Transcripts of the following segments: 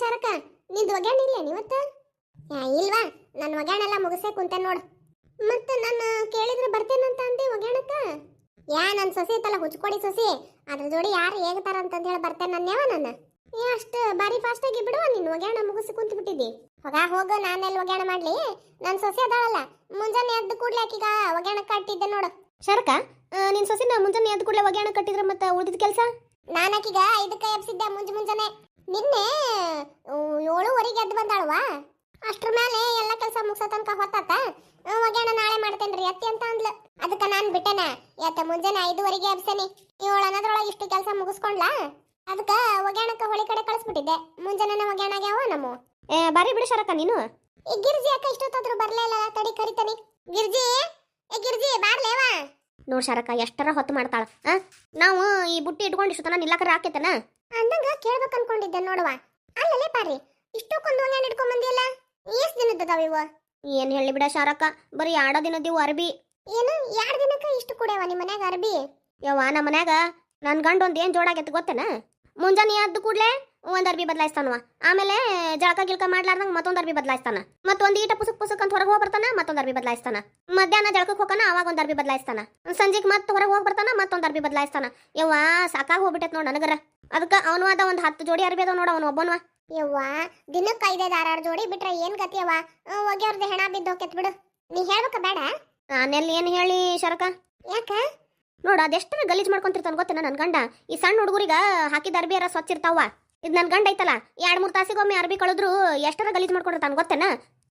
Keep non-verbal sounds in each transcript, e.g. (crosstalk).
ಶಾರಕ ನಿಂದು ಒಗ್ಯಾಣ ಇಲ್ಲ ನೀವತ್ತ ಯಾ ಇಲ್ವಾ? ನನ್ನ ಒಗ್ಯಾಣೆಲ್ಲ ಮುಗಿಸೇ ಕುಂತೆ ನೋಡು. ಮತ್ತೆ ನಾನು ಕೇಳಿದ್ರೆ ಬರ್ತೇನಂತ ಅಂದೆ ಒಗ್ಯಾಣಕ್ಕ? ಯಾ ನನ್ನ ಸೊಸೆ ಐತಲ್ಲ ಹುಚ್ಕೊಡಿ ಸೊಸಿ. ಅದ್ರ ಜೋಡಿ ಯಾರು ಹೇಗ್ತಾರ ಅಂತ ಹೇಳಿ ಬರ್ತೇನೆ ನನ್ನೇವ ನಾನು. ಏ ಅಷ್ಟು ಬಾರಿ ಫಾಸ್ಟ್ ಆಗಿ ಬಿಡುವ ನೀನು ಒಗ್ಯಾಣ ಮುಗಿಸಿ ಕುಂತ ಬಿಟ್ಟಿದ್ದಿ. ಹೋಗ ಹೋಗು ನಾನೆಲ್ಲಿ ಒಗ್ಯಾಣ ಮಾಡ್ಲಿ? ನನ್ನ ಸೊಸೆ ಅದಾಳಲ್ಲ ಮುಂಜಾನೆ ಎದ್ದು ಕೂಡ್ಲೆ ಆಕಿಗ ಒಗ್ಯಾಣ ಕಟ್ಟಿದ್ದೆ ನೋಡು. ಶರಕ ನಿನ್ ಸೊಸಿನ ಮುಂಜಾನೆ ಎದ್ದು ಕೂಡಲೇ ಒಗ್ಯಾಣ ಕಟ್ಟಿದ್ರೆ ಮತ್ತೆ ಉಳಿದ ಕೆಲಸ? ನಾನಕೀಗ ಇದಕ್ಕೆ ಎಬ್ಸಿದ್ದೆ ಮುಂಜ ಮುಂಜಾನೆ. ನಿನ್ನೆ ಏಳುವರೆಗೆ ಎದ್ದು ಬಂದಾಳವಾ? ಅಷ್ಟ್ರ ಮೇಲೆ ಎಲ್ಲ ಕೆಲಸ ಮುಗಿಸೋ ತನಕ ಹೊತ್ತಾತ? ಒಗ್ಯಾಣ ನಾಳೆ ಮಾಡ್ತೇನ್ರಿ ಅತ್ತಿ ಅಂತ ಅಂದ್ಲು. ಅದಕ್ಕೆ ನಾನು ಬಿಟ್ಟೆನ. ಯಾತ ಮುಂಜಾನೆ ಐದುವರೆಗೆ ಎಬ್ಸೇನಿ. ಏಳು ಅನ್ನೋದ್ರೊಳಗೆ ಇಷ್ಟು ಕೆಲಸ ಮುಗಿಸ್ಕೊಂಡ್ಲಾ? ಅದಕ್ಕೆ ಒಗ್ಯಾಣಕ್ಕೆ ಹೊಳಿ ಕಡೆ ಕಳಿಸ್ಬಿಟ್ಟಿದ್ದೆ. ಮುಂಜಾನೆ ಒಗ್ಯಾಣ ಆಗ್ಯಾವ ನಮ್ಮ. ಏ ಬಾರಿ ಬಿಡು ಶರಕ ನೀನು. ಈ ಗಿರ್ಜಿ ಅಕ್ಕ ಇಷ್ಟೊತ್ತಾದ್ರೂ ಬರ್ಲೇ ಇಲ್ಲ ತಡಿ ಕರಿತಾನೆ. ಗಿರ್ಜಿ ಏ ಗಿರ್ಜಿ ಬಾರ್ಲೇವಾ? ನೋಡ್ ಶರಕ ಎಷ್ಟರ ಹೊತ್ತು ಮಾಡ್ತಾಳ ನಾವು ಈ ಬುಟ್ಟಿ ಇಟ್ಕೊಂಡು ಇಷ್ಟು ತನ ನಿಲ್ಲಕರ ಹಾಕೈತನ? ಅಂದಂಗ ಕೇಳ್ಬೇಕು ಅನ್ಕೊಂಡಿದ್ದೆ ನೋಡುವ. ಅಲ್ಲಲ್ಲೇ ಪಾರಿ ಇಷ್ಟಕ್ಕೊಂದು ಒಂದೇ ಹಿಡ್ಕೊಂಡ್ ಬಂದಿಯಲ್ಲ? ಎಷ್ಟ್ ದಿನದ್ದದಾವ ಇವ? ಏನ್ ಹೇಳಿ ಬಿಡ ಶಾರಕ್ಕ ಬರೀ ಎರಡ ದಿನದಿವು ಅರ್ಬಿ. ಏನು ಎರಡ್ ದಿನಕ್ಕ ಇಷ್ಟು ಕುಡ್ಯಾವ ನಿಮ್ಮ ಮನ್ಯಾಗ ಅರ್ಬಿ? ಯವ್ವ ನಮ್ಮ ಮನ್ಯಾಗ ನನ್ ಗಂಡ ಒಂದ್ ಏನ್ ಜೋಡಾಗೈತಿ ಗೊತ್ತೇನ? ಮುಂಜಾನೆ ಅದ್ದು ಕೂಡ್ಲೆ ಒಂದ್ ಅರ್ಬಿ ಬದಲಾಯಿಸ್ತಾನವ ಆಮೇಲೆ ಜಳಕ ಗಿಲ್ಕ ಮಾಡ್ಲಾರ್ದಂಗ ಮತ್ತೊಂದ್ ಅರ್ಬಿ ಬದಲಾಯಿಸ್ತಾನ. ಮತ್ತೊಂದ್ ಈಟ ಪುಸುಕ್ ಪುಸುಕ್ ಅಂತ ಹೊರಗೆ ಹೋಗಿ ಬರ್ತಾನ ಮತ್ತೊಂದ್ ಅರ್ಬಿ ಬದಲಾಯಿಸ್ತಾನ. ಮಧ್ಯಾಹ್ನ ಜಳಕಕ್ಕೆ ಹೋಗಾನ ಅವಾಗ ಒಂದ್ ಅರ್ಬಿ ಬದಲಾಯಿಸ್ತಾನ. ಸಂಜೆಗೆ ಮತ್ತೆ ಹೊರಗೆ ಹೋಗಿ ಬರ್ತಾನ ಮತ್ತೊಂದ್ ಅರ್ಬಿ ಬದಲಾಯಿಸ್ತಾನ. ಯವ್ವ ಸಾಕಾಗಿ ಹೋಗ್ಬಿಟ್ಟೈತ್ ನೋಡ್ ನನಗರ. ಅದಕ್ಕ ಅವನು ಅದ ಒಂದು ಹತ್ತು ಜೋಡಿ ಅರ್ಬಿ ಅದಾವ ನೋಡ ಅವನು ಒಬ್ಬನವ ಯವ್ವ ದಿನಕ್ಕೆ ಐದೈದು ಆರಾರು ಜೋಡಿ ಬಿಟ್ರೆ ಏನು ಗತಿಯವ್ವ ಹೋಗಿ ಅವ್ರದ್ದು ಹೆಣ ಬಿದ್ದು ಹೋಗ್ಯತ್ ಬಿಡು. ನೀ ಹೇಳ್ಬೇಕ ಬೇಡ? ನಾನೆಲ್ಲಿ ಏನು ಹೇಳಿ ಶರಕ? ಯಾಕ? ನೋಡ ಅದೆಷ್ಟರ ಗಲೀಜ್ ಮಾಡ್ಕೊಂತಿರ್ತಾನ ಗೊತ್ತೇನ ನನ್ನ ಗಂಡ? ಈ ಸಣ್ಣ ಹುಡುಗರಿಗೆ ಹಾಕಿದ ಅರ್ಬಿ ಅರ ಸ್ವಚ್ಛ ಇರ್ತಾವ ಇದು ನನ್ನ ಗಂಡ ಐತಲ್ಲ ಎರಡು ಮೂರು ತಾಸಿಗೊಮ್ಮೆ ಅರ್ಬಿ ಕಳೆದ್ರು ಎಷ್ಟರ ಗಲೀಜ್ ಮಾಡ್ಕೊಂಡಿರ್ತಾನ ಗೊತ್ತೇನ?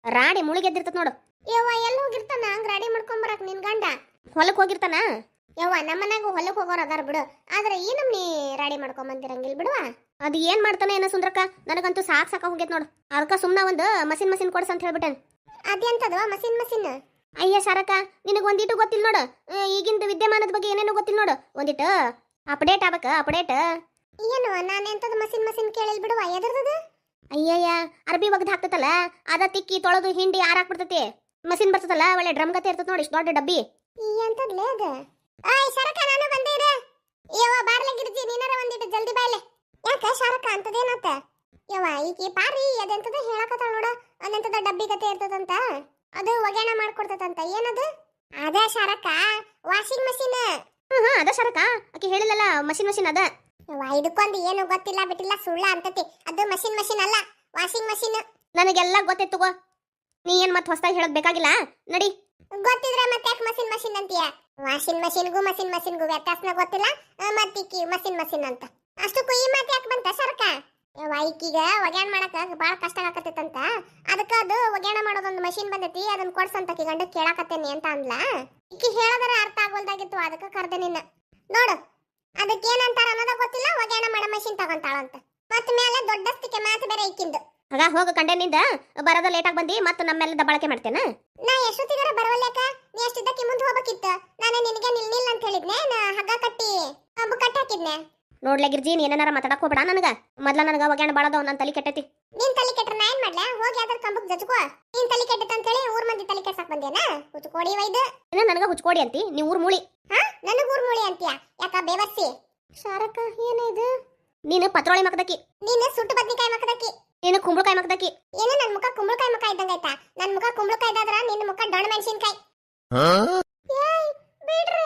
ರಾಡಿ ಮುಳುಗೆದ್ದಿರ್ತದ ನೋಡು. ಯವ್ವ ಎಲ್ಲಿ ಹೋಗಿರ್ತಾನ? ಹಂಗೆ ರಾಡಿ ಮಾಡ್ಕೊಂಬರಕ್ ನಿನ್ ಗಂಡ? ಹೊಲಕ್ಕೆ ಹೋಗಿರ್ತಾನ? ಯವ್ವ ಮನೆಗೂ ಹೊಲಕ್ಕೆ ಹೋಗೋರು ಅದಾರ ಬಿಡು. ಆದ್ರೆ ಈ ನೀ ರೆಡಿ ಮಾಡ್ಕೊಂಬಂದಿರಂಗಿಲ್ಲ ಬಿಡುವ? ಅದು ಏನ್ ಮಾಡ್ತಾನೆ ಏನೋ ಸುಂದ್ರಕ್ಕ? ನನಗಂತೂ ಸಾಕ್ ಸಾಕ ಹೋಗ್ಯದ ನೋಡು. ಅದಕ್ಕ ಸುಮ್ನ ಒಂದು ಮಸಿನ್ ಮಸಿನ್ ಕೊಡ್ಸ ಅಂತ ಹೇಳ್ಬಿಟ್ಟೆನ್ ಅದೆಂತದ ಮಸಿನ್ ಮಸಿನ್ ಅಯ್ಯ ಶಾರಕ ನಿನಗೆ ಒಂದಿಟ್ಟು ಗೊತ್ತಿಲ್ಲ ನೋಡು ಈಗಿಂದ ವಿದ್ಯಮಾನದ ಬಗ್ಗೆ ಏನೇನು ಗೊತ್ತಿಲ್ಲ ನೋಡು. ಒಂದಿಟ್ಟು ಅಪ್ಡೇಟ್ ಆಗ್ಬೇಕ ಅಪ್ಡೇಟ್. ಏನು ನಾನು ಎಂತದ ಮಸಿನ್ ಮಸಿನ್ ಕೇಳಿಲ್ ಬಿಡುವ? ಎದರ್ದದ? ಅಯ್ಯಯ್ಯ ಅರ್ಬಿ ಒಗ್ದು ಹಾಕ್ತತಲ್ಲ ಅದ ತಿಕ್ಕಿ ತೊಳೆದು ಹಿಂಡಿ ಆರಾಕ್ಬಿಡ್ತತಿ ಮಸಿನ್ ಬರ್ತದಲ್ಲ ಒಳ್ಳೆ ಡ್ರಮ್ ಗತೆ ಇರ್ತದ ನೋಡಿ ಇಷ್ಟು ದೊಡ್ಡ ಡಬ್ಬಿ. ಎಂತದ್ಲೇ ಅದ? ಆಯ್ ಶರಕ ನಾನು ಬಂದೆ ಇರ ಯವ್ವ, ಬಾರ್ಲೆ ಗಿರ್ಜಿ, ನೀನಾರ ಒಂದಿಟ್ಟು ಜಲ್ದಿ ಬಾಯ್ಲೆ ಯಾಕ ಶಾರಕ ಅಂತದೇನತ್ತ ಯವ್ವ, ಈಕಿ ಪಾರಿ ಅದೆಂತದ ಹೇಳಕತ್ತಾಳ ನೋಡ. ಅದೆಂತದ ಡಬ್ಬಿ ಗತೆ ಇರ್ತದಂತ. ಅದು ಒಗ್ಯಾಣ ಮಾಡ್ಕೊಡ್ತದಂತ. ಏನದು? ಅದ ಶಾರಕ ವಾಷಿಂಗ್ ಮಷೀನ್. ಹ್ಮ್ ಹ್ಮ್, ಅದ ಶಾರಕ ಆಕಿ ಹೇಳಿಲ್ಲಲ್ಲ, ಮಷೀನ್ ಮಷೀನ್ ಅದ. ಇದಕ್ಕೊಂದು ಏನು ಗೊತ್ತಿಲ್ಲ ಬಿಟ್ಟಿಲ್ಲ, ಸುಳ್ಳ ಅಂತತಿ. ಅದು ಮಷೀನ್ ಮಷೀನ್ ಅಲ್ಲ, ವಾಷಿಂಗ್ ಮಷೀನ್. ನನಗೆಲ್ಲ ಗೊತ್ತಿತ್ತು ನೀ ಏನ್ ಮತ್ತೆ ಹೊಸದಾಗಿ ಹೇಳೋದ್ ಬೇಕಾಗಿಲ್ಲ? ನಡಿ. ಗೊತ್ತಿದ್ರೆ ಮತ್ತೆ ಯಾಕೆ ಮಷಿನ್ ಮಷಿನ್ ಅಂತೀಯ? ವಾಷಿಂಗ್ ಮಷಿನ್ಗೂ ಮಷಿನ್ ಮಷಿನ್ಗೂ ವ್ಯತ್ಯಾಸನ ಗೊತ್ತಿಲ್ಲ. ಮತ್ತಿಕ್ಕಿ ಮಷಿನ್ ಮಷಿನ್ ಅಂತ. ಅಷ್ಟು ಈ ಮಾತು ಯಾಕೆ ಬಂತ ಸರ್ಕ? ಈಕೀಗ ಒಗ್ಯಾಣ ಮಾಡಕ ಬಾಳ ಕಷ್ಟ ಆಗತ್ತೈತಂತ ಅದಕ್ಕ ಅದು ಒಗ್ಯಾಣ ಮಾಡೋದೊಂದು ಮಷಿನ್ ಬಂದೈತಿ ಅದನ್ನ ಕೊಡ್ಸಂತ ಗಂಡ ಕೇಳಾಕತ್ತೇನಿ ಅಂತ ಅಂದ್ಲ. ಈಕಿ ಹೇಳೋದರ ಅರ್ಥ ಆಗೋಲ್ದಾಗಿತ್ತು ಅದಕ್ಕ ಕರ್ದೆ ನಿನ್ನ. ನೋಡು ಅದಕ್ಕೆ ಏನಂತಾರ ಅನ್ನೋದ ಗೊತ್ತಿಲ್ಲ ಒಗ್ಯಾಣ ಮಾಡೋ ಮಷಿನ್ ತಗೊಂತಾಳಂತ. ಮತ್ತ ಮೇಲೆ ದೊಡ್ಡಸ್ತಿಕೆ ಮಾತು ಬೇರೆ ಇಕ್ಕಿಂದು ಆಗ ಹೋಗ ಕಂಡೆನಿಂದ ಬರೋದ ಲೇಟಾಗಿ ಬಂದಿ ಮತ್ತೆ ನಮ್ಮೆಲ್ಲ ದಬಳಕೆ ಮಾಡ್ತೇನೆ? ನಾ ಎಷ್ಟೊತ್ತಿಗಾರ ಬರವಲ್ಯಾಕ? ನೀ ಅಷ್ಟಿದ್ದಕ್ಕೆ ಮುಂದೆ ಹೋಗಬೇಕಿತ್ತು. ನಾನು ನಿನಗೆ ನಿಲ್ ನಿಲ್ ಅಂತ ಹೇಳಿದ್ನೆ. ನಾ ಹಗ್ಗ ಕಟ್ಟಿ ಕಂಬ ಕಟ್ಟಿ ಹಾಕಿದ್ನೆ. ನೋಡ್ಲೆ ಗಿರ್ಜಿ ನೀ ಏನಾರ ಮಾತಾಡಕ್ ಹೋಗ್ಬೇಡ ನನಗ. ಮೊದ್ಲ ನನಗ ಒಗ್ಯಾಣ ಬಾಳದವ ನನ್ನ ತಲೆ ಕೆಟ್ಟೈತಿ. ನಿನ್ ತಲೆ ಕೆಟ್ರ ನಾ ಏನ್ ಮಾಡ್ಲಾ? ಹೋಗಿ ಯಾವ್ದಾರ ಕಂಬಕ್ ಜಜ್ಕೋ. ನೀನ್ ತಲೆ ಕೆಟ್ಟತ ಅಂತ ಹೇಳಿ ಊರ್ ಮಂದಿ ತಲೆ ಕೆಡ್ಸಕ್ ಬಂದೇನ? ಹುಚ್ಕೋಡಿ ವೈದ. ಇನ್ನ ನನಗ ಹುಚ್ಕೋಡಿ ಅಂತಿ? ನೀ ಊರ್ ಮೂಳಿ. ಹಾ? ನನಗ ಊರ್ ಮೂಳಿ ಅಂತೀಯ? ಯಾಕ ಬೇವರ್ಸಿ? ಶಾರಕ ಏನಿದು ನೀನು ಪತ್ರೋಳಿ ಮಕದಕ್ಕಿ ನೀನು ಸುಟ್ಟು ಬದ್ನಿಕಾಯಿ ಮಕದಕ್ಕಿ ನೀನು ಕುಂಬಳಕಾಯಿ ಮಕ್ಕದಕ್ಕಿ ಏನು ನನ್ನ ಮುಖ ಕುಂಬಳಕಾಯಿ ಮುಖ ಇದ್ದಂಗ ಆಯ್ತಾ? ನನ್ ಮುಖ ಕುಂಬಳಕಾಯಿ ಇದ್ದಾದ್ರ? ನಿನ್ನ ಮುಖ ಡೊಣ ಮೆಣಸಿನ್ಕಾಯಿ. ಬಿಡ್ರಿ.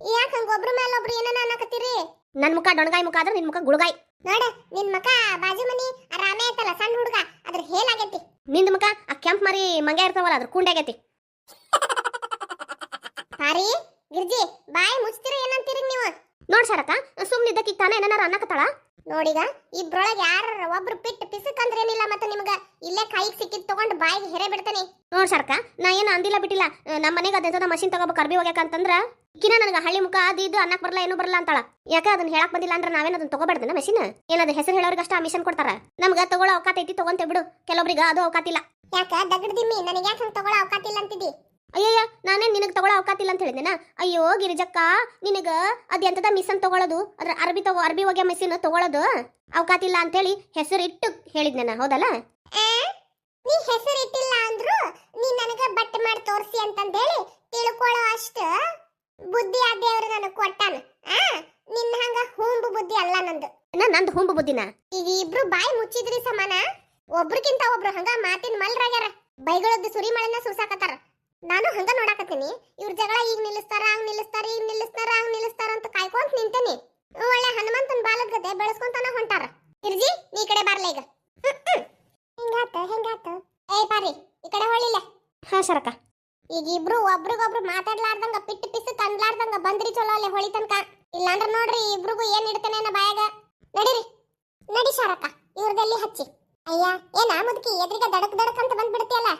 ಯಾಕ ಹಂಗ ಒಬ್ರ ಮೇಲೆ ಒಬ್ರು ಏನನ ಅನ್ನಕತ್ತೀರಿ? ನನ್ನ ಮುಖ ಡೊಣಗಾಯಿ ಮುಖ ಆದ್ರ ನಿನ್ನ ಮುಖ ಗುಳಗಾಯಿ. ನೋಡ ನಿನ್ನ ಮುಖ ಬಾಜು ಮನಿ ಆ ರಾಮೆ ಐತಲ್ಲ ಸಣ್ಣ ಹುಡುಗ ಅದ್ರ ಹೇಲಾಗೈತಿ ನಿಂದ ಮುಖ ಆ ಕೆಂಪ್ ಮರಿ ಮಂಗೆ ಇರ್ತಾವಲ್ಲ ಅದ್ರ ಕುಂಡಾಗೈತಿ ಪಾರಿ ಗಿರ್ಜಿ ಬಾಯಿ ಮುಚ್ತೀರಿ ಏನಂತೀರಿ ನೀವು? ನೋಡ್ ಶರಕ ಸುಮ್ನಿದ್ದಕ್ಕೆ ತಾನೇ ಏನಾರ ಅನ್ನಕತ್ತಾಳ? ನೋಡಿಗ ಇಬ್ರೊಳಗೆ ಯಾರ ಒಬ್ರು ಪಿಟ್ ಪಿಸಕ್ ಅಂದ್ರೆ ಏನಿಲ್ಲ ಮತ್ತೆ ನಿಮ್ಗ? ಇಲ್ಲೇ ಕೈಗೆ ಸಿಕ್ಕಿದ್ ತಗೊಂಡ್ ಬಾಯಿಗೆ ಹೆರೆ ಬಿಡ್ತಾನೆ. ನೋಡ್ ಸರ್ಕ ನಾ ಏನು ಅಂದಿಲ್ಲ ಬಿಟ್ಟಿಲ್ಲ. ನಮ್ಮ ಮನೆಗೆ ಅದೇ ಮಷಿನ್ ತಗೋಬೇಕು ಅರ್ಬಿ ಹೋಗ್ಯಾಕ ಅಂತಂದ್ರ ಈಕಿನ ನನಗೆ ಹಳ್ಳಿ ಮುಖ ಅದು ಇದು ಅನ್ನಕ್ ಬರಲ್ಲ ಏನು ಬರಲ್ಲ ಅಂತಾಳ. ಯಾಕ ಅದನ್ನ ಹೇಳಕ್ ಬಂದಿಲ್ಲ ಅಂದ್ರೆ ನಾವೇನ ಅದನ್ನ ತಗೋಬಾರ್ದನ ಮಷಿನ್ ಏನದ ಹೆಸರು ಹೇಳೋರಿಗೆ ಅಷ್ಟ ಮಿಷನ್ ಕೊಡ್ತಾರ? ನಮ್ಗ ತಗೊಳ್ಳೋ ಅವಕಾಶ ಐತಿ, ತಗೊಂತ ಬಿಡು. ಕೆಲವೊಬ್ರಿಗೆ ಅದು ಅವಕಾಶ ಇಲ್ಲ. ಯಾಕ ದಗಡ್ದಿಮ್ಮಿ ನನಗೆ ಯಾಕೆ ತಗೊಳ್ಳೋ ಅವಕಾಶ ಇಲ್ಲ ಅಂತಿದ್ದಿ ಅಯ್ಯಯ್ಯ ನಾನೇ ನಿನಗೆ ತಗೊಳ್ಳೋ ಅವಕಾಶ ಇಲ್ಲ ಅಂತ ಹೇಳಿದೆನಾ ಅಯ್ಯೋ ಗಿರಿಜಕ್ಕ ಅದು ಅದೆಂತದ ಮಿಷನ್ ತಗೊಳ್ಳೋದು ಅದ್ರ ಅರ್ಬಿ ತಗೋ ಅರ್ಬಿ ಹೋಗಿ ಮಿಸಿನ್ ತಗೊಳ್ಳೋದು ಅವಕಾಶ ಇಲ್ಲ ಅಂತೇಳಿ ಹೆಸರು ಇಟ್ಟು ಹೇಳಿದ್ನೇನ ಹೌದಲ್ಲ? ನೀ ಹೆಸರು ಇಟ್ಟಿಲ್ಲ ಅಂದ್ರು ನೀ ನನಗೆ ಬಟ್ಟೆ ಮಾಡಿ ತೋರಿಸಿ ಅಂತಂದೇಳಿ ತಿಳ್ಕೊಳ್ಳೋ ಅಷ್ಟ ಬುದ್ಧಿ ಆ ದೇವ್ರು ನನಗೆ ಕೊಟ್ಟಾನ. ಆ ನಿನ್ನ ಹಂಗ ಹೂಂಬು ಬುದ್ಧಿ ಅಲ್ಲ ನಂದು. ನಂದು ಹೂಂಬು ಬುದ್ಧಿನ? ಈಗ ಇಬ್ರು ಬಾಯಿ ಮುಚ್ಚಿದ್ರಿ ಸಮಾನ ಒಬ್ರಿಗಿಂತ ಒಬ್ರು ಹಂಗ ಮಾತಿನ ಮಲ್ರಾಗ್ಯಾರ. ಬೈಗಳದ್ದು ಸುರಿ ಮಳೆನ ಸುರ್ಸಾಕತ್ತಾರ. ನಾನು ಹಂಗ ನೋಡಾಕತ್ತೀನಿ. ಇವ್ರ ಜಗಳ ಈಗ ನಿಲ್ಲಿಸ್ತಾರ, ಹಂಗ್ ನಿಲ್ಲಿಸ್ತಾರ, ಈಗ ನಿಲ್ಲಿಸ್ತಾರ, ಹಂಗ್ ನಿಲ್ಲಿಸ್ತಾರ ಅಂತ ಕಾಯ್ಕೊಂತ ನಿಂತೇನಿ. ಒಳ್ಳೆ ಹನುಮಂತನ ಬಾಲದ ಗತೆ ಬೆಳೆಸ್ಕೊಂತಾನ ಹೊಂಟಾರ. ಇರ್ಜಿ, ನೀ ಕಡೆ ಬರ್ಲ ಈಗ. ಹೆಂಗಾತ ಹೆಂಗಾತ? ಏ ಪಾರಿ ಈ ಕಡೆ ಹೊಳಿಲ್ಲ ಹಾ ಶರಕ ಈಗ ಇಬ್ರು ಒಬ್ರಿಗೊಬ್ರು ಮಾತಾಡ್ಲಾರ್ದಂಗ, ಪಿಟ್ಟು ಪಿಸು ತಂದ್ಲಾರ್ದಂಗ ಬಂದ್ರಿ ಚಲೋ ಅಲ್ಲೇ ಹೊಳಿ ತನಕ. ಇಲ್ಲಾಂದ್ರ ನೋಡ್ರಿ ಇಬ್ರಿಗೂ ಏನ್ ಇಡ್ತಾನೆ ಅನ್ನೋ ಬಾಯಾಗ. ನಡೀರಿ, ನಡಿ ಶಾರಕ್ಕ ಇವ್ರದಲ್ಲಿ ಹಚ್ಚಿ. ಅಯ್ಯ, ಏನ ಮುದುಕಿ ಎದ್ರಿಗೆ ದಡಕ್ ದಡಕ್ ಅಂತ ಬಂದ್ಬಿಡ್ತಿಯಲ್ಲ.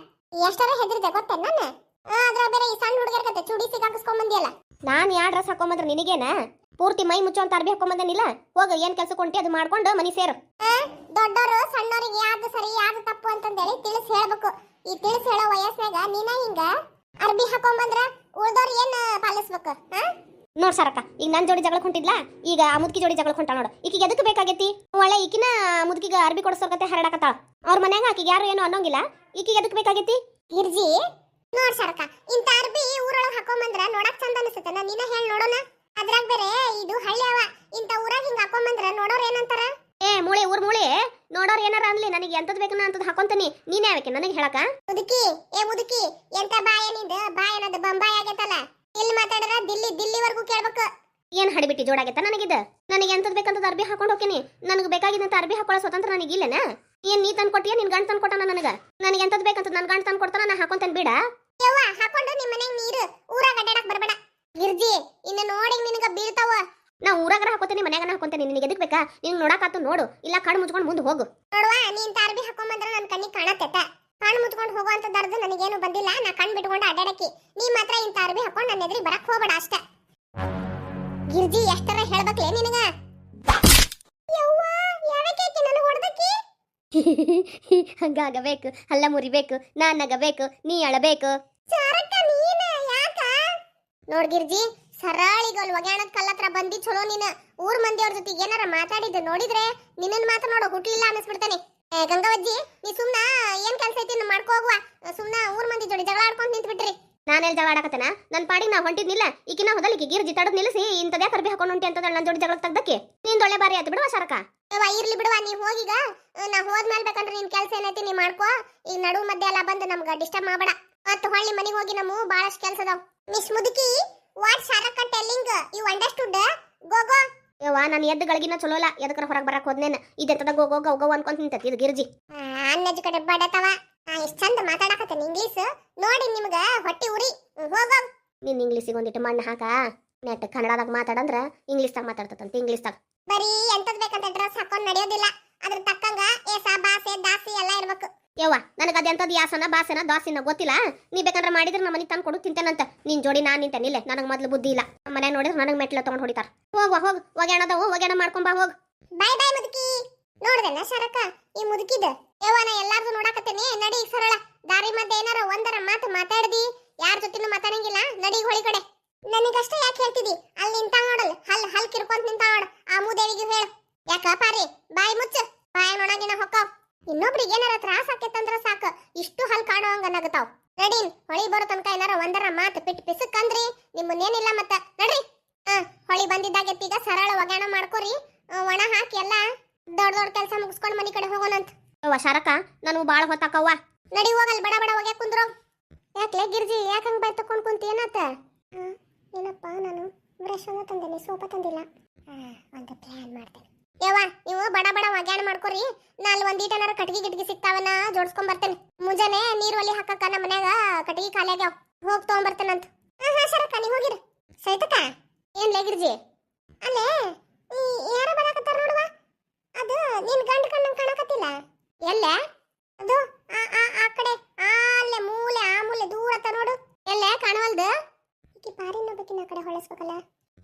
ಎಷ್ಟರ ಹೆದ್ರಿದೆ ಗೊತ್ತೇನ್ ನನ್ನ? ಅದ್ರ ಬೇರೆ ಈ ಸಣ್ಣ ಹುಡುಗರ ಕತೆ ಚೂಡಿ ಸಿಗಾಕಿಸ್ಕೊಂಡ್ ಬಂದಿಯಲ್ಲ ನಾನ್ ಯಾ ಡ್ರೆಸ್ ಹಾಕೊಂಬಂದ್ರ ನಿನಗೇನ? ಪೂರ್ತಿ ಮೈ ಮುಚ್ಚೋ ಅಂತ ಅರ್ಬಿ ಹಾಕೊಂಬಂದನಿಲ್ಲ? ಹೋಗ ಏನ್ ಕೆಲ್ಸಕ್ಕೆ ಕೊಂಟಿ ಅದು ಮಾಡ್ಕೊಂಡು ಮನಿ ಸೇರು. ದೊಡ್ಡವರು ಸಣ್ಣವ್ರಿಗೆ ಯಾವ್ದು ಸರಿ ಯಾವ್ದು ತಪ್ಪು ಅಂತಂದೇಳಿ ತಿಳಿಸ್ ಹೇಳ್ಬೇಕು. ಈ ತಿಳಿಸ್ ಹೇಳೋ ವಯಸ್ಸಿನಾಗ ನೀನ ಹಿಂಗ ಅರ್ಬಿ ಹಾಕೊಂಬಂದ್ರ ಉಳ್ದವ್ರು ಏನ್ ಪಾಲಿಸ್ಬೇಕು ನೋಡ್ ಸರಕ ಈಗ ನನ್ ಜೋಡಿ ಜಗಳ ಹೊಂಟಿದ್ಲ? ಈಗ ಆ ಮುದುಕಿ ಜೋಡಿ ಜಗಳ ಹೊಂಟ ನೋಡು. ಈಕಿಗೆ ಎದಕ್ಕೆ ಬೇಕಾಗೈತಿ? ಒಳ್ಳೆ ಈಕಿನ ಮುದುಕಿಗೆ ಅರ್ಬಿ ಕೊಡಿಸೋ ಕತೆ ಹರಡಕತ್ತಾಳ. ಅವ್ರ ಮನ್ಯಾಗ ಆಕಿಗೆ ಯಾರು ಏನು ಅನ್ನೋಂಗಿಲ್ಲ. ಈಕಿಗೆ ಎದಕ್ಕೆ ಬೇಕಾಗೈತಿ? ಗಿರ್ಜಿ ನೋಡ್ ಸರ್ಕ ಇಂತ ಅರ್ಬಿ ಊರೊಳಗ್ ಹಾಕೊಂಬಂದ್ರ ನೋಡಕ್ ಚಂದ ಅನಿಸುತ್ತೆ. ನಾನು ನೀನ ಹೇಳ್ ನೋಡೋಣ. ಅದ್ರಾಗ ಬೇರೆ ಇದು ಹಳ್ಳಿ ಅವ. ಇಂತ ಊರಾಗ ಹಿಂಗ ಹಾಕೊಂಬಂದ್ರ ನೋಡೋರ್ ಏನಂತಾರ? ಏ ಮೂಳೆ ಊರ್ ಮೂಳೆ ನೋಡೋರ್ ಏನಾರ ಅನ್ಲಿ ನನಗೆ ಎಂತದ್ ಬೇಕು ಅಂತದ್ ಹಾಕೊಂತೀನಿ. ನೀನೇ ಯಾಕೆ ನನಗೆ ಹೇಳಕ ಮುದುಕಿ ಏ ಮುದುಕಿ ಎಂತ ಬಾಯ ನಿಂದ? ಬಾಯ ಅನ್ನೋದು ಬಂಬಾಯ್ ಆಗೈತಲ್ಲ. ಇಲ್ಲಿ ಮಾತಾಡಿದ್ರ ದಿಲ್ಲಿ ದಿಲ್ಲಿವರೆಗೂ ಕೇಳ್ಬೇಕು. ಏನ್ ಹಡಿಬಿಟ್ಟಿ ಜೋಡಾಗೈತ ನನಗಿದ? ನನಗೆ ಎಂತದ್ ಬೇಕಂತ ಅರ್ಬಿ ಹಾಕೊಂಡ್ ಹೋಗ್ತೀನಿ. ನನಗೆ ಬೇಕಾಗಿದ್ದಂತ ಅರ್ಬಿ ಹಾಕೊಳ್ಳೋ ಸ್ವತಂತ್ರ ಇಲ್ಲನಾ? ಏನ್ ನೀ ತಂದ್ ಕೊಟ್ಟಿಯ ನಿನ್ ಗಂಡ ತಂದ್ ಕೊಟ್ಟಾನ ನನಗ? ನನಗೆ ಎಂತದ್ ಬೇಕಂತ ನನ್ ಗಂಡ ತಂದ್ ಕೊಡ್ತಾನ ನಾ ಹಾಕೊಂತೇನ್ ಬಿಡ? ಯವ್ವ ಹಾಕೊಂಡು ನಿಮ್ ಮನೆಗ್ ನೀರು. ಊರಾಗ ಅಡ್ಡಾಡಕ್ ಬರಬೇಡ. ಗಿರ್ಜಿ ಇನ್ನ ನೋಡಿ ನಿನಗ ಬೀಳ್ತಾವ. ನಾ ಊರಾಗರ ಹಾಕೋತೀನಿ ಮನ್ಯಾಗ ಹಾಕೊಂತೇನೆ. ನಿನಗೆ ಎದಕ್ ಬೇಕಾ? ನಿನ್ ನೋಡಾಕಾತು ನೋಡು. ಇಲ್ಲ ಕಣ್ಣು ಮುಚ್ಕೊಂಡು ಮುಂದೆ ಹೋಗು. ನೋಡುವ ನೀನ್ ತಾರ್ಬಿ ಹಾಕೊಂಬಂದ್ರ ನನ್ ಕಣ್ಣಿಗೆ ಕಾಣತ್ತೆ ಕಣ್ಣು ಮುಚ್ಕೊಂಡು ಹೋಗುವಂತ ದರ್ದು ನನಗೇನು ಬಂದಿಲ್ಲ. ನಾ ಕಣ್ ಬಿಟ್ಕೊಂಡು ಅಡ್ಡಾಡಕಿ ನೀ ಮಾತ್ರ ಇಂತ ಅರ್ಬಿ ಹಾಕೊಂಡ್ ನನ್ನ ಎದುರಿಗೆ ಬರಕ್ ಹೋಗ್ಬೇಡ ಅಷ್ಟೇ. ಗಿರ್ಜಿ ಎಷ್ಟರ ಹೇಳ್ಬೇಕ್ಲೆ ನಿನಗ? (laughs) ಹಂಗಾಗಬೇಕು ಅಲ್ಲ ಮುರಿಬೇಕು ನಾನ್ ನಗಬೇಕು ನೀ ಅಳಬೇಕು. ನೋಡ್ ಗಿರ್ಜಿ ಸರಳಿಗಲ್ ಒಗ್ಯಾಣದ ಕಲ್ಲತ್ರ ಬಂದಿ ಚಲೋ ನೀನ. ಊರ್ ಮಂದಿಯವ್ರ ಜೊತೆ ಏನಾರ ಮಾತಾಡಿದ್ದು ನೋಡಿದ್ರೆ ನಿನ್ನನ್ ಮಾತ್ರ ನೋಡೋ ಹುಟ್ಲಿಲ್ಲ ಅನ್ನಿಸ್ಬಿಡ್ತಾನೆ. ಏ ಗಂಗಾವಜ್ಜಿ ನೀ ಸುಮ್ನ ಏನ್ ಕೆಲ್ಸ ಐತಿ ನೀನ್ ಮಾಡ್ಕೋ ಹೋಗುವ. ಸುಮ್ನ ಊರ್ ಮಂದಿ ಜೋಡಿ ಜಗಳ ಆಡ್ಕೊಂಡ್ ನಿಂತ್ ಬಿಟ್ರಿ ನಾನೆಲ್ಲಿ ಜಗಳ ನನ್ನ ಪಾಡಿಗೆ ನಾ ಹೊಂಟಿದ್ನಿಲ್ಲ ಈಕಿನ ಹೊದಲಿಕ್ಕೆ ಗಿರ್ಜಿ ತಡದ್ ನಿಲ್ಲಿಸಿ ಇಂಥದೇ ಕರ್ಬಿ ಹಾಕೊಂಡು ಹೊಂಟಿ ಅಂತ ನನ್ನ ಜೋಡಿ ಜಗಳ ತೆಗ್ದಕ್ಕೆ? ನೀನ್ ಒಳ್ಳೆ ಬಾರಿ ಆಯ್ತು ಬಿಡುವ ಸರಕ ಇರ್ಲಿ ಬಿಡುವ, ನೀ ಹೋಗಿಗ. ನಾ ಹೋದ್ ಬೇಕಂದ್ರೆ ನಿನ್ ಕೆಲ್ಸ ಏನೈತಿ ನೀ ಮಾಡ್ಕೋ. ಈಗ ನಡು ಮಧ್ಯೆ ಎಲ್ಲ ಬಂದು ನಮ್ಗೆ ಡಿಸ್ಟರ್ಬ್ ಮಾಡಬೇಡ. ಮತ್ತೆ ಹೊಳ್ಳಿ ಮನೆಗೆ ಹೋಗಿ ನಮ್ಮ ಬಹಳಷ್ಟು ಕೆಲಸ ಅದಾವ್. ಮಿಸ್ ಮುದುಕಿ ವಾಟ್ ಶಾರಕ್ಕ ಟೆಲ್ಲಿಂಗ್ ಯು ಅಂಡರ್ಸ್ಟುಡ್ ಗೋಗೋ ಯವ್ವ ನಾನು ಎದ್ದು ಗಳಿಗಿನ ಚಲೋ ಇಲ್ಲ. ಎದಕ್ಕರ ಹೊರಗೆ ಬರಕ್ ಹೋದ್ನೇನ? ಇದೆತ್ತದ ಗೋ ಗೋ ಗೋ ಗೋ ಅನ್ಕೊಂತ ನಿಂತತಿ. ಇದು ಗಿರ್ಜಿ. ಅನ್ನಜ್ ಕಡೆ ಬಡತವ ನಾ ಇಷ್ಟ ಚಂದ ಮಾತಾಡಕತ್ತೇನೆ ಇಂಗ್ಲೀಷ್ ನೋಡಿ ನಿಮ್ಗ ಹೊಟ್ಟಿ ಉರಿ. ಹೋಗ ನೀನ್ ಇಂಗ್ಲೀಷಿಗೆ ಒಂದಿಟ್ಟು ಮಣ್ಣು ಹಾಕ. ನೆಟ್ ಕನ್ನಡದಾಗ ಮಾತಾಡಂದ್ರ ಇಂಗ್ಲೀಷ್ದಾಗ ಮಾತಾಡ್ತದಂತ ಇಂಗ್ಲೀಷ್ದಾಗ ಬರೀ ಎಂತದ್ ಬೇಕಂತ ಡ್ರೆಸ್ ಹಾಕೊಂಡ್ ನಡೆಯೋದಿಲ್ಲ. ಅದ್ರ ತಕ್ಕಂಗ ಯವ್ವ ನನಗೆ ಅದೆಂಥದ್ದು ಯಾಸನ ಬಾಸನ ದಾಸಿನ ಗೊತ್ತಿಲ್ಲ? ನೀ ಬೇಕಂದ್ರೆ ಮಾಡಿದ್ರೆ ನಮ್ಮ ಮನೆಗೆ ತಂದು ಕೊಡು ತಿಂತೇನಂತ. ನಿನ್ ಜೋಡಿ ನಾನ್ ನಿಂತೇನಿಲ್ಲ ನನಗೆ ಮೊದಲು ಬುದ್ಧಿ ಇಲ್ಲ. ಮನೆ ನೋಡಿದ್ರೆ ನನಗೆ ಮೆಟ್ಲ ತೊಗೊಂಡು ಹೊಡಿತಾರ. ಹೋಗುವ ಹೋಗ್. ಒಗ್ಯಾಣದವು ಒಗ್ಯಾಣ ಮಾಡ್ಕೊಂಬಾ ಹೋಗ್. ಬಾಯ್ ಬಾಯ್ ಮುದುಕಿ. ನೋಡ್ದೆನ ಸರಕ ಈ ಮುದುಕಿದ? ಯವ್ವ ನಾ ಎಲ್ಲಾರ್ದು ನೋಡಾಕತ್ತೇನೆ. ನಡಿ ಸರಳ. ದಾರಿ ಮಧ್ಯೆ ಏನಾರ ಒಂದರ ಮಾತು ಮಾತಾಡ್ದಿ. ಯಾರ ಜೊತೆನೂ ಮಾತಾಡಂಗಿಲ್ಲ. ನಡಿ ಹೊಳಿ ಕಡೆ. ನನಗಷ್ಟೇ ಯಾಕೆ ಹೇಳ್ತಿದಿ? ಅಲ್ಲಿ ನಿಂತ ನೋಡಲ್. ಹಲ್ ಹಲ್ ಕಿರ್ಕೊಂತ ನಿಂತ ನೋಡ. ಆ ಮೂದೇವಿಗೆ ಹೇಳು. ಯಾಕ ಪಾರಿ? ಬಾಯಿ ಮುಚ್ಚ. ಬಾಯಿ ನೋಡಂಗಿನ ಹೊಕ್ಕ ಇನ್ನೊಬ್ರಿಗೆ ಏನಾರ ತ್ರಾಸ ಇಷ್ಟು ಕಾಣೋ ಹಂಗನ್ನಾಗತ್ತಾವ್ ನಡೀನ್ ಹೊಳಿ ಬರೋ ತನಕ ಏನಾರ ಒಂದರ ಮಾತು ಪಿಟ್ ಪಿಸಕ್ಕಂದ್ರಿ ನಿಮ್ಮನ್ನೇನಿಲ್ಲ ಮತ್ತ. ನಡ್ರಿ ಹಾ ಹೊಳಿ ಬಂದಿದ್ದಾಗೆತ್ತೀಗ ಸರಳ ಒಗ್ಯಾಣ ಮಾಡ್ಕೋರಿ. ಒಣ ಹಾಕಿ ಎಲ್ಲ ದೊಡ್ಡ ದೊಡ್ಡ ಕೆಲಸ ಮುಗಿಸ್ಕೊಂಡು ಮನಿ ಕಡೆ ಹೋಗೋಣಂತ. ಯವ್ವ ಶಾರಕ ನಾನು ಭಾಳ ಹೊತ್ತಾಕವ್ವ. ನಡಿ ಹೋಗಲ್ ಬಡ ಬಡ ಒಗ್ಯಾಕ ಕುಂದ್ರು. ಯಾಕೆ ಗಿರ್ಜಿ ಯಾಕೆ ಹಂಗೆ ಬೈ ತಕೊಂಡ್ ಕುಂತಿ ಏನತ್ತ? ಏನಪ್ಪ ನಾನು ಬ್ರಷ್ ಅನ್ನ ತಂದೆ ಸೋಪ ತಂದಿಲ್ಲ. ಒಂದು ಪ್ಲಾನ್ ಮಾಡ್ತೇನೆ. ಬಡ ಬಡ ಒಗ್ಯಾಣ ಮಾಡ್ಕೊರಿ. ನಾ ಅಲ್ಲಿ ಒಂದ್ ಈಟನಾರ ಕಟ್ಗಿ ಗಿಟ್ಗಿ ಸಿಗ್ತಾವನ ಜೋಡಿಸ್ಕೊಂಡ್ ಬರ್ತೇನೆ. ಮುಂಜಾನೆ ನೀರು ಒಲಿ ಹಾಕಕ್ಕ ನಮ್ಮ ಮನ್ಯಾಗ ಕಟ್ಗಿ ಖಾಲಿ ಆಗ್ಯಾವ. ಹೋಗ್ ತಗೊಂಬರ್ತೇನಂತ. ಹಾ ಹಾ ಸರಕ್ಕ ನೀವ್ ಹೋಗಿರಿ. ಸೈತಕ್ಕ ಏನ್ ಲೇಗಿರ್ಜಿ? ಅಲ್ಲೇ ಈ ಯಾರ ಬರಾಕತ್ತಾರ ನೋಡುವ? ಅದು ನಿನ್ ಗಂಡ ಕಣ್ಣಂಗ್ ಕಾಣಕತ್ತಿಲ್ಲ? ಎಲ್ಲ? ಅದು ಆ ಆ ಆ ಕಡೆ ಆ ಅಲ್ಲೇ ಮೂಲೆ ಆ ಮೂಲೆ ದೂರ ಅತ್ತ ನೋಡು. ಎಲ್ಲ ಕಾಣವಲ್ದು? ಈಕಿ ಪಾರಿನ ಆ ಕಡೆ ಹೊಳಸ್ಬೇಕಲ್ಲ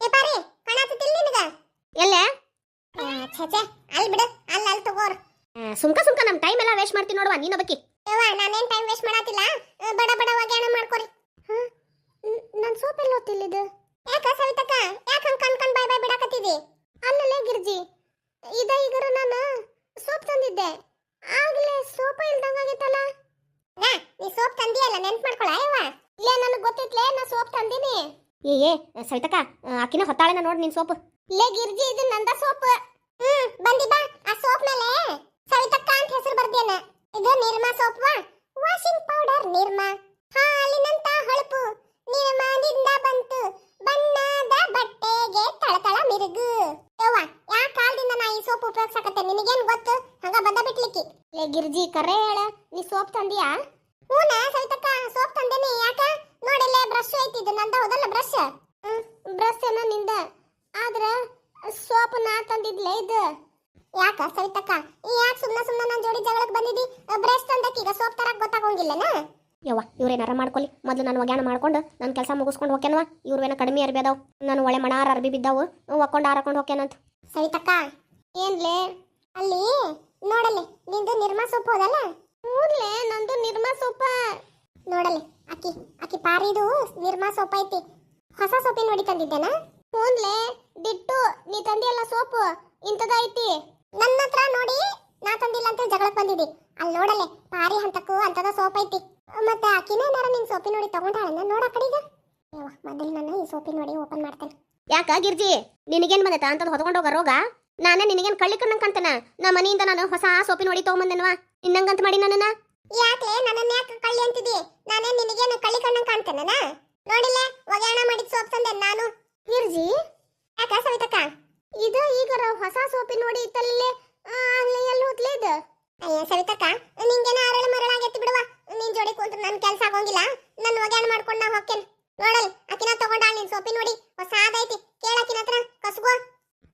ಏ ಪಾರಿ ಕಾಣತ್ತಿಲ್ಲ ನಿನಗ? ಎಲ್ಲ? ಆ, ಛೆ ಛೆ. ಅಲ್ಲಿ ಬಿಡು ಅಲ್ಲಿ ಅಲ್ಲಿ ತಗೋರ್ ಸುಮ್ಕ ಸುಮ್ಕ ನಮ್ಮ ಟೈಮ್ ಎಲ್ಲ ವೇಸ್ಟ್ ಮಾಡ್ತೀನಿ ನೋಡುವ ನೀನು ಬಕ್ಕಿ. ಯವ್ವ ನಾನೇನು ಟೈಮ್ ವೇಸ್ಟ್ ಮಾಡತ್ತಿಲ್ಲ ಬಡ ಬಡ ಒಗ್ಯಾಣ ಮಾಡ್ಕೊರಿ. ನನ್ ಸೋಪ್ ಎಲ್ಲ ಹೊತ್ತಿಲ್ಲಿದ್ದು ಯಾಕ ಸವಿತಕ್ಕ? ಯಾಕ ಹಂಗೆ ಕಣ್ ಬಾಯ್ ಬಾಯ್ ಬಿಡಾಕತ್ತಿದಿ? ಅಲ್ಲಲ್ಲೇ ಗಿರ್ಜಿ ಇದ ಈಗರ ನಾನು ಸೋಪ್ ತಂದಿದ್ದೆ. ಆಗ್ಲೇ ಸೋಪ ಇಲ್ದಂಗಾಗಿತ್ತಲ್ಲ ನಾ ನೀ ಸೋಪ್ ತಂದಿಯಲ್ಲ ನೆನ್ಪ್ ಮಾಡ್ಕೊಳ ಯವ್ವ? ಇಲ್ಲೇ ನನಗೆ ಗೊತ್ತಿತ್ಲೇ ನಾ ಸೋಪ್ ತಂದಿನಿ. ಏ ಏ ಸವಿತಕ್ಕ ಆಕಿನ ಹೊತ್ತಾಳೆನ ನೋಡಿ ನಿನ್ ಸೋಪ್. ಲೇ ಗಿರ್ಜಿ ಇದು ನಂದ ಸೋಪ್. ಹ್ಮ್, ಬಂದಿ ಬಾ, ಆ ಸೋಪ್ ಮೇಲೆ. ಸವಿತಕ್ಕ ಅಂತ ಹೆಸರು ಬರ್ದೇನ ಇದು ನಿರ್ಮಾ ಸೋಪ್ ವಾ ವಾಷಿಂಗ್ ಪೌಡರ್ ನಿರ್ಮಾ. ಹಾಲಿನಂತ ಹೊಳಪು. ನಿರ್ಮಾದಿಂದ ಬಂತು. ಬಣ್ಣದ ಬಟ್ಟೆಗೆ ತಳತಳ ಮಿರುಗು. ಯವ್ವ, ಯಾ ಕಾಲದಿಂದ ನಾ ಈ ಸೋಪ್ ಉಪಯೋಗಿಸಕತ್ತೆ? ನಿನಗೇನ್ ಗೊತ್ತು? ಹಂಗ ಬದ ಬಿಟ್ಲಿಕ್ಕೆ. ಲೇ ಗಿರ್ಜಿ ಕರೆ ಹೇಳ. ನೀ ಸೋಪ್ ತಂದಿಯಾ? ಹೂನ, ಸವಿತಕ್ಕ, ಸೋಪ್ ತಂದೇನಿ. ಯಾಕ? ನೋಡಿಲ್ಲೇ ಬ್ರಷ್ ಐತಿ ಇದು. ನಂದ ಹೌದಲ್ಲ ಬ್ರಷ್ ಬ್ರಷ್ ಏನೋ ನಿಂದ? ಆದ್ರೆ ಸೋಪ್ ನಾ ತಂದಿದ್ಲೇ ಇದು? ಯಾಕ ಸವಿತಕ್ಕ? ಯಾಕೆ ಸುಮ್ಮನೆ ಸುಮ್ಮನೆ ನನ್ನ ಜೋಡಿ ಜಗಳಕ್ಕೆ ಬಂದಿದ್ದಿ ಬ್ರಷ್ ತಂದಕ್ಕೆ ಈಗ ಸೋಪ್ ತರಕ್ ಗೊತ್ತಾಗೋಂಗಿಲ್ಲನ? ಯವ್ವ ಇವ್ರೇನಾರ ಮಾಡ್ಕೊಳ್ಳಿ ಮೊದಲು ನಾನು ಒಗ್ಯಾಣ ಮಾಡ್ಕೊಂಡು ನನ್ನ ಕೆಲಸ ಮುಗಿಸ್ಕೊಂಡು ಹೋಗ್ಯಾನವ ಇವ್ರೇನ ಕಡಿಮೆ ಅರ್ಬಿ ಅದಾವ. ನಾನು ಒಳ್ಳೆ ಮಣಾರ ಅರ್ಬಿ ಬಿದ್ದಾವು. ಒಕ್ಕೊಂಡು ಹಾರಕೊಂಡು ಹೋಗ್ಯಾನಂತ ಸವಿತಕ್ಕ ಏನ್ಲೇ? ಅಲ್ಲಿ ನೋಡಲ್ಲಿ ನಿಂದು ನಿರ್ಮಾ ಸೋಪ್ ಹೋದಲ್ಲ? ಮೂರ್ಲೆ ನಂದು ನಿರ್ಮಾ ಸೋಪ್. ನೋಡಲ್ಲಿ ಅಕ್ಕಿ ಅಕ್ಕಿ ಪಾರಿದು ನಿರ್ಮಾ ಸೋಪ್ ಐತಿ. ಹೊಸ ಸೋಪೇ ನೋಡಿ ತಂದಿದ್ದೇನ? ಮೂನ್ಲೆ ದಿಟ್ಟು ನೀ ತಂದಿಯಲ್ಲ ಸೋಪು ಇಂಥದ ಐತಿ? ನನ್ನ ಹತ್ರ ನೋಡಿ ನಾ ತಂದಿಲ್ಲ ಅಂತ ಜಗಳಕ್ಕೆ ಬಂದಿದ್ದಿ ಅಲ್ಲಿ ನೋಡಲೆ ಪಾರಿ ಹಂತಕ್ಕೂ ಅಂತದ ಸೋಪ್ ಐತಿ. ಮತ್ತೆ ಏನಾರ ನಿನ್ ಸೋಪಿ ನೋಡಿ ತಗೊಂಡಾಳ ನೋಡ ಕಡೆಗ. ಮೊದಲು ನಾನು ಈ ಸೋಪಿ ನೋಡಿ ಓಪನ್ ಮಾಡ್ತೇನೆ. ಯಾಕ ಗಿರ್ಜಿ? ನಿನಗೇನ್ ಬಂದೈತ ಅಂತದ್ ಹೊತ್ಕೊಂಡು ಹೋಗ ರೋಗ? ನಾನೇ ನಿನಗೇನ್ ಕಳ್ಳಿ ಕಣ್ಣಂಗ್ ಕಾಣ್ತಾನ? ನಮ್ಮ ಮನೆಯಿಂದ ನಾನು ಹೊಸ ಸೋಪಿ ನೋಡಿ ತಗೊಂಬಂದೇನವ ನಿನ್ನಂಗಂತ ಮಾಡಿ ನನ್ನನ್ನ? ಯಾಕೆ? ನನ್ನನ್ನ ಯಾಕೆ ಕಳ್ಳಿ ಅಂತಿದ್ದಿ ನಾನೇ ನಿನಗೇನು ಕಳ್ಳಿ ಕಣ್ಣಂಗ್ ಕಾಣ್ತೇನ ನೋಡಿಲ್ಲ ಒಗ್ಯಾಣ ಮಾಡಿದ ಸೋಪ್ ತಂದೆ ನಾನು ಗಿರ್ಜಿ ಯಾಕ ಸವಿತಕ್ಕ ಇದು ಈಗ ಹೊಸ ಸೋಪಿನ ನೋಡಿ ಇತ್ತಲ್ಲೇ ಅಲ್ಲಿ ಎಲ್ಲಿ ಹೋತ್ಲೇ ಇದು ಅಯ್ಯ ಸವಿತಕ್ಕ ನಿಂಗೇನ ಅರಳ ಮರಳಾಗೈತಿ ಬಿಡುವ ನಿನ್ ಜೋಡಿ ಕುಂತ್ರ ನನ್ ಕೆಲ್ಸ ಆಗೋಂಗಿಲ್ಲ ನನ್ನ ಒಗ್ಯಾಣ ಮಾಡ್ಕೊಂಡು ನಾ ಹೋಗ್ತೇನೆ ನೋಡಲ್ ಅಕಿನ ತಗೊಂಡಾಳ ನಿನ್ ಸೋಪಿನ ನೋಡಿ ಹೊಸ ಅದೈತಿ ಕೇಳಕಿನ ಹತ್ರ ಕಸ್ಗೋ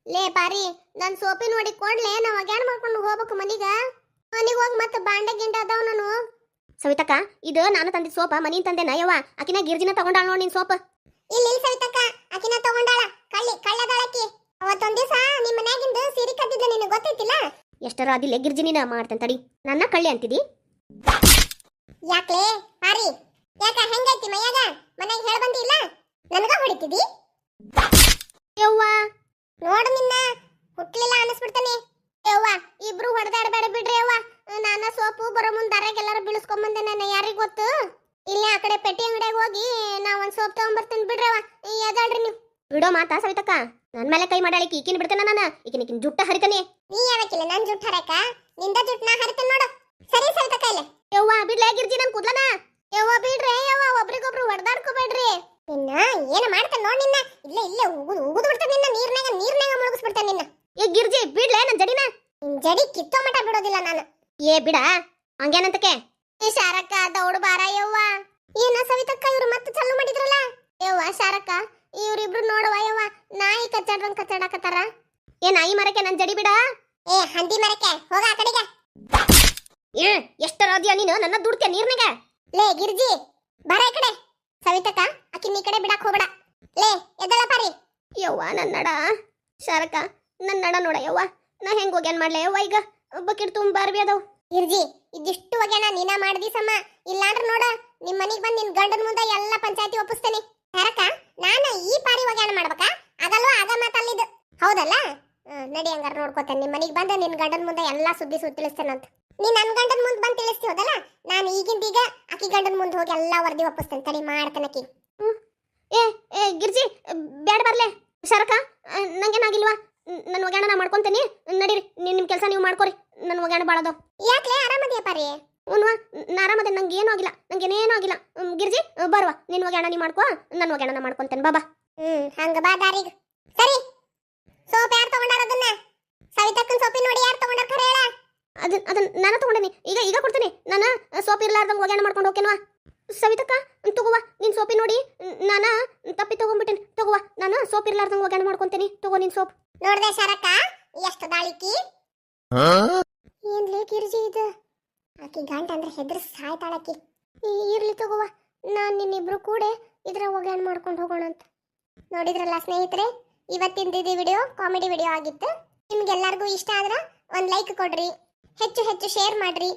ಲೇ ಪಾರಿ ನನ್ ಸೋಪಿನ ಹೊಡಿ ಕೊಡ್ಲೆ ನಾ ಒಗ್ಯಾಣ ಮಾಡ್ಕೊಂಡು ಹೋಗ್ಬೇಕು ಮನೀಗ ಮನಿಗ್ ಹೋಗಿ ಮತ್ತೆ ಬಾಂಡೆ ಗಿಂಡ ಅದಾವ ನಾನು ಸವಿತಕ್ಕ ಇದು ನಾನು ತಂದಿದ್ ಸೋಪ ಮನಿ ತಂದೆನ ಯವ್ವ. ಆಕಿನ ಗಿರ್ಜಿನ ತಗೊಂಡಾಳ ನೋಡಿ ನಿನ್ ಸೋಪ. ಇಲ್ಲ ಇಲ್ಲ ಸವಿತಕ್ಕ ಅಕಿನ ತಗೊಂಡಾಳ. ಕಳ್ಳಿ ಕಳ್ಳದಾಳಕಿ ಅವತ್ತೊಂದ್ ದಿವಸ ನಿಮ್ ಮನ್ಯಾಗಿಂದ ಸೀರೆ ಕದ್ದಿದ್ದ ನಿನಗೆ ಗೊತ್ತೈತಿಲ್ಲ ಎಷ್ಟರ ಅದಿಲ್ಲ ಗಿರ್ಜಿನಿನ ಮಾಡ್ತೇನೆ ತಡಿ. ನನ್ನ ಕಳ್ಳಿ ಅಂತಿದಿ? ಯಾಕ್ಲೆ? ಪಾರಿ. ಯಾಕ ಹೆಂಗೈತಿ ಮೈಯಾಗ? ಮನ್ಯಾಗ ಹೇಳ ಬಂದಿಲ್ಲ? ನನಗ ಹೊಡಿತಿದಿ? ಯವ್ವ. ನೋಡು ನಿನ್ನ. ಹುಟ್ಲಿಲ್ಲ ಅನಿಸ್ಬಿಡ್ತಾನೆ ಯವ್ವ ಇಬ್ರು ಹೊಡೆದಾಡಬೇಡ ಬಿಡ್ರಿ ಯವ್ವ. ನಾನ ಸೋಪು ಬರೋ ಮುಂದ್ ದಾರ್ಯಾಗ ಬೀಳಿಸ್ಕೊಂಬಂದೆ ನಾನು ಯಾರಿಗ್ ಗೊತ್ತು ಇಲ್ಲೇ ಆ ಕಡೆ ಪೆಟ್ಟಿ ಅಂಗಡಿಯಾಗ ಹೋಗಿ ನಾ ಒಂದ್ ಸೋಪ್ ತಗೊಂಬರ್ತೇನೆ ಬಿಡ್ರವ ಎದಾಳ್ರಿ ನೀವು. ಬಿಡೋ ಮಾತಾ ಸವಿತಕ್ಕ. ನನ್ ಮೇಲೆ ಕೈ ಮಾಡಾಳಿಕಿ ಈಕಿನ ಬಿಡ್ತೇನ ನಾನು. ಈಕಿನ ಈಕಿನ ಜುಟ್ಟ ಹರಿತಾನೆ. ನೀ ಯಾವಕ್ಕಿಲ್ಲ ನನ್ ಜುಟ್ ಹರಕ? ನಿಂದ ಜುಟ್ ನಾ ಹರಿತೇನ್ ನೋಡು. ಸರಿ ಸವಿತಕ್ಕ ಇಲ್ಲ. ಯವ್ವ ಬಿಡ್ಲೇ ಗಿರ್ಜಿ ನನ್ ಕೂದ್ಲನ? ಯವ್ವ ಬಿಡ್ರಿ ಯವ್ವ ಒಬ್ರಿಗೊಬ್ರು ಹೊಡೆದಾಡ್ಕೋಬೇಡ್ರಿ ನಿನ್ನ ಏನ ಮಾಡ್ತಾನ ನೋಡ್ ನಿನ್ನ. ಇಲ್ಲ ಇಲ್ಲ ಉಗುದು ಉಗುದು ಬಿಡ್ತಾನ ನಿನ್ನ. ನೀರ್ನಾಗ ನೀರ್ನಾಗ ಮುಳುಗಿಸ್ಬಿಡ್ತಾನ ನಿನ್ನ. ಏ ಗಿರ್ಜಿ ಬಿಡ್ಲೇ ನನ್ ಜಡಿನ? ನಿನ್ ಜಡಿ ಕಿತ್ತೋ ಮಟ ಬಿಡೋದಿಲ್ಲ ನಾನು. ಏ ಬಿಡ. ಹಂಗೇನಂತಕ್ಕೆ ಈ ಶಾರಕ್ಕ ದೌಡ್ ಬಾರ ಯವ್ವ. ಏನ ಸವಿತಕ್ಕ ಇವ್ರು ಮತ್ತೆ ಚಲ್ಲು ಮಾಡಿದ್ರಲ್ಲ? ಯವ್ವ ಶಾರಕ್ಕ ಇವ್ರಿಬ್ರು ನೋಡುವ ಯವ್ವ ನಾಯಿ ಕಚ್ಚಾಡ್ರಂಗ್ ಕಚ್ಚಾಡಕತ್ತಾರ. ಏ ನಾಯಿ ಮರಕ್ಕೆ ನನ್ ಜಡಿ ಬಿಡ. ಏ ಹಂದಿ ಮರಕ್ಕೆ ಹೋಗ ಆ ಕಡೆಗೆ. ಏ ಎಷ್ಟ ಅದ್ಯಾ ನೀನು ನನ್ನ ದುಡ್ತಿಯ ನೀರ್ನಿಗೆ ಲೇ ಗಿರ್ಜಿ ಬರ ಈ ಕಡೆ. ಸವಿತಕ್ಕ ಆಕಿ ನೀ ಕಡೆ ಬಿಡಕ್ ಹೋಗ್ಬೇಡ. ಲೇ ಎದ್ದಳ ಪಾರಿ. ಯವ್ವ ನನ್ನಡ. ಶಾರಕ ನನ್ನಡ ನೋಡ ಯವ್ವ. ನಾ ಹೆಂಗ್ ಹೋಗ್ಯಾನ್ ಮಾಡ್ಲೆ ಯವ್ವ ಈಗ? ಬಕೆಟ್ ತುಂಬ ಬಾರ್ಬಿ ಅದಾವ್. ಗಿರ್ಜಿ ಇದಿಷ್ಟು ಹೋಗ್ಯಾನ ನೀನ ಮಾಡ್ದಿ ಸಮ ಇಲ್ಲಾಂದ್ರ ನೋಡ. ನಿಮ್ ಮನಿಗ್ ಬಂದ್ ನಿನ್ ಗಂಡನ ಮುಂದೆ ಎಲ್ಲ ಪಂಚಾಯತಿ ಒಪ್ಪಿಸ್ತೇನೆ. ಸರಕ ನಾನ ಈ ಪಾರಿ ಒಗ್ಯಾನ ಮಾಡ್ಬೇಕಾ? ಅದಲ್ವಾ ಆಗ ಮಾತಲ್ಲಿದ್ದು. ಹೌದಲ್ಲ? ನಡಿ ಹಂಗಾರ ನೋಡ್ಕೋತೇನೆ. ನಿಮ್ ಮನಿಗ್ ಬಂದ ನಿನ್ ಗಂಡನ ಮುಂದೆ ಎಲ್ಲಾ ಸುದ್ದಿ ಸುದ್ದಿ ತಿಳಿಸ್ತೇನಂತ ನೀ ನನ್ ಗಂಡನ ಮುಂದೆ ಬಂದ್ ತಿಳಿಸ್ತಿ ಹೋದಲ್ಲ? ನಾನು ಈಗಿಂದೀಗ ಅಕ್ಕಿ ಗಂಡನ ಮುಂದೆ ಹೋಗಿ ಎಲ್ಲಾ ವರದಿ ಒಪ್ಪಿಸ್ತೇನೆ. ತಡಿ ಮಾಡ್ತೇನೆ ಅಕ್ಕಿ ಏ ಏ ಗಿರ್ಜಿ ಬೇಡ ಬರ್ಲೆ. ಶರಕಾ ನಂಗೇನಾಗಿಲ್ವಾ ನನ್ನ ಒಗ್ಯಾಣ ನಾ ಮಾಡ್ಕೊಂತೇನಿ. ನಡೀರಿ ನೀವು ನಿಮ್ಮ ಕೆಲಸ ನೀವು ಮಾಡ್ಕೊರಿ. ನನ್ನ ಒಗ್ಯಾಣ ಭಾಳ ಯಾಕೆ ಯಾಕ್ಲೆ ರೀ ಪಾರಿ? ಉನ್ವಾ ನಾ ಆರಾಮದೆ ನಂಗೆ ಏನೂ ಆಗಿಲ್ಲ. ನಂಗೆ ಆಗಿಲ್ಲ. ಗಿರ್ಜಿ ಬರುವ ನಿನ್ನ ಒಗ್ಯಾಣ ನೀ ಮಾಡ್ಕೋ ನನ್ ಒಗ್ಯಾಣ ನಾ ಮಾಡ್ಕೊಂತೇನೆ ಬಾಬಾ ಹ್ಮ್ ಹಂಗ ಬಾ ದಾರಿಗ ಸರಿ. ಸೋಪ್ ಯಾರು ತಗೊಂಡಾರ ಅದನ್ನ? ಸವಿತಕ್ಕನ್ ಸೋಪಿ ನೋಡಿ ಯಾರು ತಗೊಂಡಾರ ಖರೆ ಹೇಳ? ಅದನ್ನ ಅದನ್ನ ನಾನು ತಗೊಂಡೇನಿ. ಈಗ ಈಗ ಕೊಡ್ತೀನಿ. ನಾನು ಸೋಪ್ ಇರ್ಲಾರ್ದಂಗ ಒಗ್ಯಾಣ ಮಾಡ್ಕೊಂಡು ಹೋಗ್ತೇನವಾ? ಸವಿತಕ್ಕ ತಗೋವ. ನಿನ್ ಸೋಪಿ ನೋಡಿ ನಾನ ತಪ್ಪಿ ತಗೊಂಡ್ಬಿಟ್ಟೇನಿ ತಗೋವ. ನಾನು ಸೋಪ್ ಇರ್ಲಾರ್ದಂಗ ಒಗ್ಯಾಣ ಮಾಡ್ಕೊಂತೇನಿ. ತಗೋ ನಿನ್ ಸೋಪ್. ನೋಡ್ದೆ ಶರಕ್ಕ ಎಷ್ಟು ದಾಳಿಕಿ? ಏನ್ಲೇ ಕಿರ್ಜಿ ಇದು? ಆಕಿ ಗಂಟ ಅಂದ್ರೆ ಹೆದ್ರ ಸಾಯ್ತಾಳಕಿ ಇರ್ಲಿ ತಗೋವ ನಾನು ನಿನ್ನಿಬ್ರು ಕೂಡ ಇದ್ರ ಒಗ್ಯಾಣ ಮಾಡ್ಕೊಂಡು ಹೋಗೋಣ ಅಂತ. ನೋಡಿದ್ರಲ್ಲ ಸ್ನೇಹಿತರೆ ಇವತ್ತಿಂದ ಇದು ವಿಡಿಯೋ, ಕಾಮಿಡಿ ವಿಡಿಯೋ ಆಗಿತ್ತು. ನಿಮ್ಗೆಲ್ಲರಿಗೂ ಇಷ್ಟ ಆದ್ರೆ ಒಂದು ಲೈಕ್ ಕೊಡ್ರಿ. ಹೆಚ್ಚು ಹೆಚ್ಚು ಶೇರ್ ಮಾಡ್ರಿ.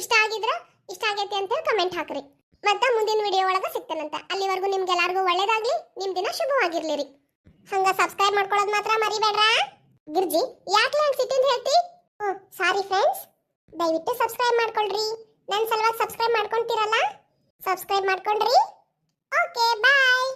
ಇಷ್ಟ ಆಗಿದ್ರ ಇಷ್ಟ ಆಗೈತಿ ಅಂತ ಕಮೆಂಟ್ ಹಾಕ್ರಿ. ಮತ್ತೆ ಮುಂದಿನ ವಿಡಿಯೋ ಒಳಗ ಸಿಗ್ತೇನಂತ. ಅಲ್ಲಿವರೆಗೂ ನಿಮ್ಗೆಲ್ಲರಿಗೂ ಒಳ್ಳೇದಾಗ್ಲಿ ನಿಮ್ಮ ದಿನ ಶುಭವಾಗಿರ್ಲಿರಿ. ಹಂಗ ಸಬ್ಸ್ಕ್ರೈಬ್ ಮಾಡ್ಕೊಳ್ಳೋದು ಮಾತ್ರ ಮರಿಬೇಡ್ರ? ಗಿರ್ಜಿ, ಯಾಕೆ ಸಿಟಿ ಸಿಟ್ಟಿಂದ ಹೇಳ್ತಿ? ಸಾರಿ ಫ್ರೆಂಡ್ಸ್ ದಯವಿಟ್ಟು ಸಬ್ಸ್ಕ್ರೈಬ್ ಮಾಡ್ಕೊಳ್ರಿ. ನನ್ನ ಸಲುವಾಗಿ ಸಬ್ಸ್ಕ್ರೈಬ್ ಮಾಡ್ಕೊಂತೀರಲ್ಲ? ಸಬ್ಸ್ಕ್ರೈಬ್ ಮಾಡ್ಕೊಂಡ್ರಿ? Okay bye